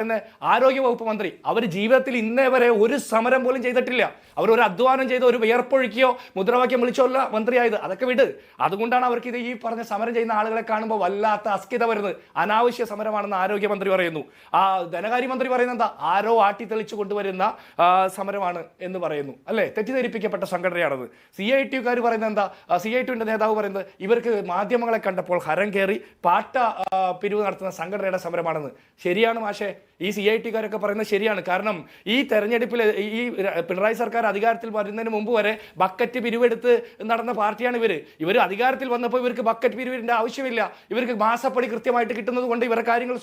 പറയുന്ന ആരോഗ്യ വകുപ്പ് മന്ത്രി അവർ ജീവിതത്തിൽ ഇന്നേ വരെ ഒരു സമരം പോലും ചെയ്തിട്ടില്ല. അവർ ഒരു അധ്വാനം ചെയ്ത് ഒരു വിയർപ്പൊഴുക്കിയോ മുദ്രാവാക്യം വിളിച്ചോ അല്ല മന്ത്രിയായത്. അതൊക്കെ വിട്. അതുകൊണ്ടാണ് അവർക്ക് ഇത് ഈ പറഞ്ഞ സമരം ചെയ്യുന്ന ആളുകളെ കാണുമ്പോൾ വല്ലാത്ത അസ്കിത വരുന്നത്. അനാവശ്യ സമരമാണെന്ന് ആരോഗ്യമന്ത്രി പറയുന്നു. ആ ധനകാര്യമന്ത്രി പറയുന്നത് എന്താ? ആരോ ആട്ടി തെളിച്ചു കൊണ്ടുവരുന്ന സമരമാണ് എന്ന് പറയുന്നു. അല്ലേ? തെറ്റിദ്ധരിപ്പിക്കപ്പെട്ട സംഘടനയാണത്. സി ഐ ടിക്കാർ പറയുന്നത് എന്താ? സി ഐ ടിയുടെ നേതാവ് പറയുന്നത് ഇവർക്ക് മാധ്യമങ്ങളെ കണ്ടപ്പോൾ ഹരം കയറി പാട്ട പിരിവ് നടത്തുന്ന സംഘടനയുടെ സമരമാണെന്ന്. ശരിയാണ് മാഷേ. ഈ സി ഐ ടിക്കാരൊക്കെ പറയുന്നത് ശരിയാണ്. കാരണം ഈ തെരഞ്ഞെടുപ്പിൽ ഈ പിണറായി സർക്കാർ അധികാരത്തിൽ വരുന്നതിന് മുമ്പ് വരെ ബക്കറ്റ് പിരിവെടുത്ത് നടന്ന പാർട്ടിയാണ് ഇവർ ഇവർ അധികാരത്തിൽ വന്നപ്പോൾ ഇവർക്ക് ബക്കറ്റ് പിരിവിന്റെ ആവശ്യമില്ല. ഇവർക്ക് മാസപ്പടി കൃത്യമായിട്ട് കിട്ടുന്നത് കൊണ്ട് ഇവരുടെ കാര്യങ്ങൾ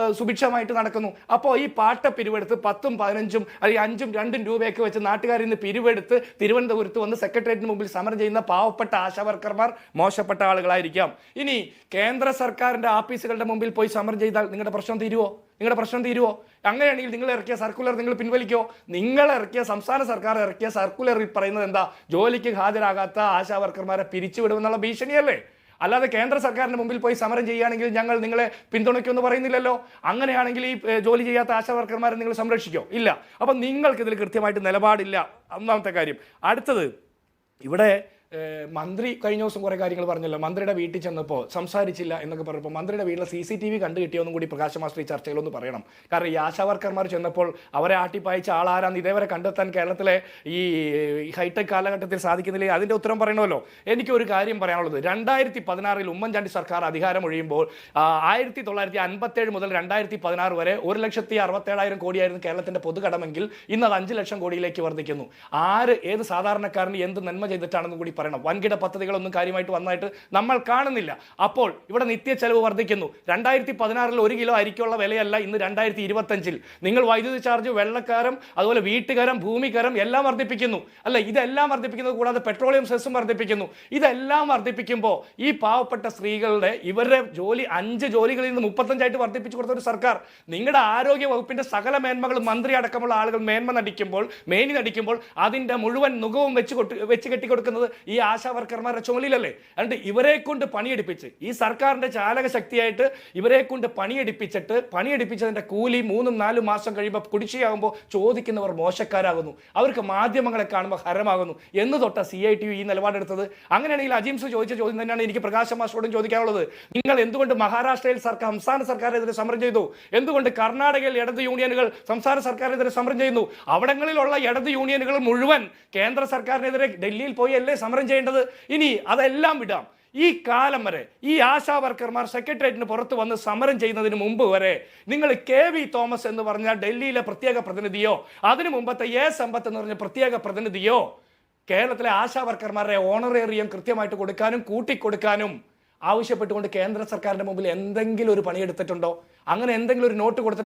ഏഹ് സുഭിക്ഷമായിട്ട് നടക്കുന്നു. അപ്പോൾ ഈ പാട്ട പിരിവെടുത്ത് പത്തും പതിനഞ്ചും അല്ലെങ്കിൽ അഞ്ചും രണ്ടും രൂപയൊക്കെ വെച്ച് നാട്ടുകാരിൽ നിന്ന് പിരിവെടുത്ത് തിരുവനന്തപുരത്ത് വന്ന് സെക്രട്ടേറിയറ്റിന് മുമ്പിൽ സമരം ചെയ്യുന്ന പാവപ്പെട്ട ആശാവർക്കർമാർ മോശപ്പെട്ട ആളുകളായിരിക്കാം. ഇനി കേന്ദ്ര സർക്കാരിന്റെ ആഫീസുകളുടെ മുമ്പിൽ പോയി സമരം ചെയ്താൽ നിങ്ങളുടെ പ്രശ്നം തീരുവോ? നിങ്ങളുടെ പ്രശ്നം തീരുമോ അങ്ങനെയാണെങ്കിൽ നിങ്ങൾ ഇറക്കിയ സർക്കുലർ നിങ്ങൾ പിൻവലിക്കോ? നിങ്ങൾ ഇറക്കിയ സംസ്ഥാന സർക്കാർ ഇറക്കിയ സർക്കുലറിൽ പറയുന്നത് എന്താ? ജോലിക്ക് ഹാജരാകാത്ത ആശാ വർക്കർമാരെ പിരിച്ചുവിടുമെന്നുള്ള ഭീഷണിയല്ലേ? അല്ലാതെ കേന്ദ്ര സർക്കാരിന്റെ മുമ്പിൽ പോയി സമരം ചെയ്യുകയാണെങ്കിൽ ഞങ്ങൾ നിങ്ങളെ പിന്തുണയ്ക്കുമെന്ന് പറയുന്നില്ലല്ലോ? അങ്ങനെയാണെങ്കിൽ ഈ ജോലി ചെയ്യാത്ത ആശാ വർക്കർമാരെ നിങ്ങൾ സംരക്ഷിക്കോ? ഇല്ല. അപ്പം നിങ്ങൾക്ക് ഇതിൽ കൃത്യമായിട്ട് നിലപാടില്ല. ഒന്നാമത്തെ കാര്യം. അടുത്തത് ഇവിടെ മന്ത്രി കഴിഞ്ഞ ദിവസം കുറേ കാര്യങ്ങൾ പറഞ്ഞല്ലോ. മന്ത്രിയുടെ വീട്ടിൽ ചെന്നപ്പോൾ സംസാരിച്ചില്ല എന്നൊക്കെ പറഞ്ഞപ്പോൾ മന്ത്രിയുടെ വീട്ടിലെ സി സി ടി വി കണ്ടു കിട്ടിയോന്നും കൂടി പ്രകാശ് മാസ്റ്റർ ഈ ചർച്ചയിലൊന്ന് പറയണം. കാരണം ഈ ആശാവർക്കർമാർ ചെന്നപ്പോൾ അവരെ ആട്ടിപ്പായിച്ച ആളാരാന്ന് ഇതേവരെ കണ്ടെത്താൻ കേരളത്തിലെ ഈ ഹൈടെക് കാലഘട്ടത്തിൽ സാധിക്കുന്നില്ല? അതിന്റെ ഉത്തരം പറയണമല്ലോ. എനിക്ക് ഒരു കാര്യം പറയാനുള്ളത്. രണ്ടായിരത്തി പതിനാറിൽ ഉമ്മൻചാണ്ടി സർക്കാർ അധികാരം ഒഴിയുമ്പോൾ ആയിരത്തി തൊള്ളായിരത്തി അൻപത്തേഴ് മുതൽ രണ്ടായിരത്തി പതിനാറ് വരെ ഒരു ലക്ഷത്തി അറുപത്തേഴായിരം കോടിയായിരുന്നു കേരളത്തിന്റെ പൊതുകടമെങ്കിൽ ഇന്ന് അത് അഞ്ച് ലക്ഷം കോടിയിലേക്ക് വർദ്ധിക്കുന്നു. ആര് ഏത് സാധാരണക്കാരന് എന്ത് നന്മ ചെയ്തിട്ടാണെന്നും കൂടി പറയണം. വൻകിട പദ്ധതികളൊന്നും കാര്യമായിട്ട് വന്നായിട്ട് നമ്മൾ കാണുന്നില്ല. അപ്പോൾ ഇവിടെ നിത്യ ചെലവ് വർദ്ധിക്കുന്നു. രണ്ടായിരത്തി പതിനാറിൽ ഒരു കിലോ അരിക്കുള്ള വിലയല്ല ഇന്ന് രണ്ടായിരത്തി ഇരുപത്തഞ്ചിൽ നിങ്ങൾ വൈദ്യുതി ചാർജ് വെള്ളക്കാരം അതുപോലെ വീട്ടുകാരം ഭൂമിക്കാരം എല്ലാം വർദ്ധിപ്പിക്കുന്നു. അല്ല ഇതെല്ലാം വർദ്ധിപ്പിക്കുന്നത് കൂടാതെ പെട്രോളിയം സെസും വർദ്ധിപ്പിക്കുന്നു. ഇതെല്ലാം വർദ്ധിപ്പിക്കുമ്പോൾ ഈ പാവപ്പെട്ട സ്ത്രീകളുടെ ഇവരുടെ ജോലി അഞ്ച് ജോലികളിൽ നിന്ന് മുപ്പത്തഞ്ചായിട്ട് വർദ്ധിപ്പിച്ചു കൊടുത്ത ഒരു സർക്കാർ. നിങ്ങളുടെ ആരോഗ്യ വകുപ്പിന്റെ സകല മേന്മകളും മന്ത്രി അടക്കമുള്ള ആളുകൾ മേന്മ നടിക്കുമ്പോൾ മേനി നടിക്കുമ്പോൾ അതിന്റെ മുഴുവൻ നുഖവും വെച്ച് വെച്ച് കെട്ടിക്കൊടുക്കുന്നത് ആശാ വർക്കർമാരുടെ ചുമലിലല്ലേ? അതുകൊണ്ട് ഇവരെ കൊണ്ട് പണിയെടുപ്പിച്ച് ഈ സർക്കാരിന്റെ ചാലക ശക്തിയായിട്ട് ഇവരെ കൊണ്ട് പണിയെടുപ്പിച്ചിട്ട് പണിയെടുപ്പിച്ചതിന്റെ കൂലി മൂന്നും നാലും മാസം കഴിയുമ്പോൾ കുടിശ്ശിയാകുമ്പോൾ ചോദിക്കുന്നവർ മോശക്കാരാകുന്നു. അവർക്ക് മാധ്യമങ്ങളെ കാണുമ്പോൾ ഹരമാകുന്നു. എന്ന് തൊട്ട സി ഐ ടി ഈ നിലപാടെടുത്തത്? അങ്ങനെയാണെങ്കിൽ അജിംസ് ചോദിച്ച ചോദ്യം തന്നെയാണ് എനിക്ക് പ്രകാശ് മാസ്റ്ററോടും ചോദിക്കാനുള്ളത്. നിങ്ങൾ എന്തുകൊണ്ട് മഹാരാഷ്ട്രയിൽ സർക്കാർ സംസ്ഥാന സർക്കാരിനെതിരെ സമരം ചെയ്തു? എന്തുകൊണ്ട് കർണാടകയിൽ ഇടത് യൂണിയനുകൾ സംസ്ഥാന സർക്കാരിനെതിരെ സമരം ചെയ്യുന്നു? അവിടങ്ങളിലുള്ള ഇടത് യൂണിയനുകൾ മുഴുവൻ കേന്ദ്ര സർക്കാരിനെതിരെ ഡൽഹിയിൽ പോയി അല്ലേ സമരം ചെയ്യേണ്ടത് ഇനി അതെല്ലാം വിടാം. ഈ കാലം വരെ ഈ ആശാ വർക്കർമാർ സെക്രട്ടേറിയറ്റിന് പുറത്ത് വന്ന് സമരം ചെയ്യുന്നതിന് മുമ്പ് വരെ നിങ്ങൾ കെ വി തോമസ് എന്ന് പറഞ്ഞ ഡൽഹിയിലെ പ്രത്യേക പ്രതിനിധിയോ അതിനു മുമ്പത്തെ എ സമ്പത്ത് എന്ന് പറഞ്ഞ പ്രത്യേക പ്രതിനിധിയോ കേരളത്തിലെ ആശാ വർക്കർമാരുടെ ഓണറേറിയം കൃത്യമായിട്ട് കൊടുക്കാനും കൂട്ടിക്കൊടുക്കാനും ആവശ്യപ്പെട്ടുകൊണ്ട് കേന്ദ്ര സർക്കാരിന്റെ മുമ്പിൽ എന്തെങ്കിലും ഒരു പണിയെടുത്തിട്ടുണ്ടോ? അങ്ങനെ എന്തെങ്കിലും ഒരു നോട്ട് കൊടുത്തിട്ട്